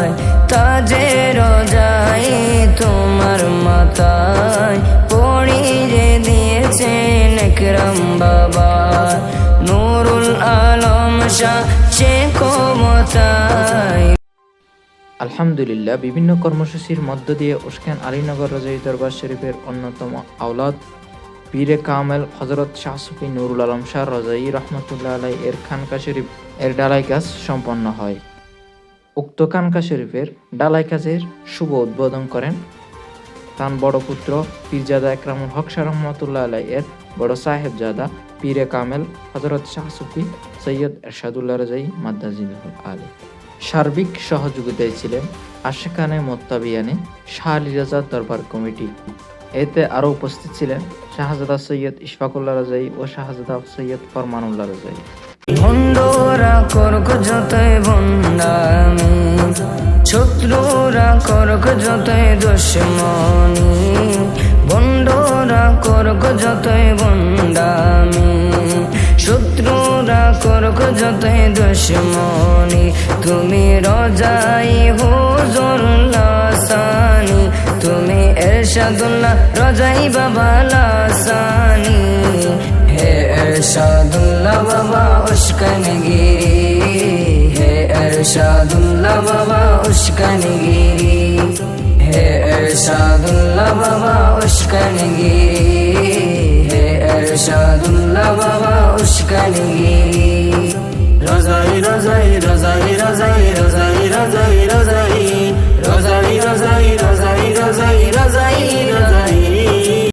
বাবায় তাজে রোজাই তোমার মাথায় পড়িয়ে দিয়েছেন বাবা। নুরুল আলম শাহ শেখ মতায় আলহামদুলিল্লাহ, বিভিন্ন কর্মসূচির মধ্য দিয়ে উস্কান আলীনগর রাজাই দরবার শরীফের অন্যতম আওলাদ পীরে কামেল হজরত শাহ সুফি নুরুল আলম শাহ রাজাই রহমতুল্লাহ আলাই এর খানকা শরীফ, এর ডালাই কাজ সম্পন্ন হয়। উক্ত খানকা শরীফের ডালাই কাজের শুভ উদ্বোধন করেন তার বড় পুত্র পীরজাদা একরামুল হক শাহ রহমতুল্লাহ আলাই এর বড় সাহেবজাদা পীরে কামেল হজরত শাহ সুফি সৈয়দ এরশাদুল্লাহ রাজাই মাদ্দাজিল আলী। সার্বিক সহযোগিতায় ছিলেন আশেখানে মোত্তাবিয়ানে শাহ আলী রাজা দরবার কমিটি। এতে আরও উপস্থিত ছিলেন শাহজাদা সৈয়দ ইশফাকুল্লাহ রাজাই ও শাহজাদা সৈয়দ ফরমানুল্লাহ রাজাই। ভণ্ডরা করক যতই ভণ্ডামি যতই দুশ্মনী ভণ্ডরা করক যতই ভণ্ডামি শত্রুরা করক যতই দুশ্মনী, তুমি রজাই হুজুর লাসানি তুমি এরশাদুল্লাহ রজাই বাবা লাসানি হে এরশাদুল্লাহ বাবা উস্কান গিরি হে এরশাদুল্লাহ বাবা উস্কান গিরি হে এরশাদুল্লাহ বাবা উস্কানগিরি হে এরশাদুল্লাহ বাবা উস্কানগিরি রজাই রজাই রজাই রজাই রজাই রজাই রজাই।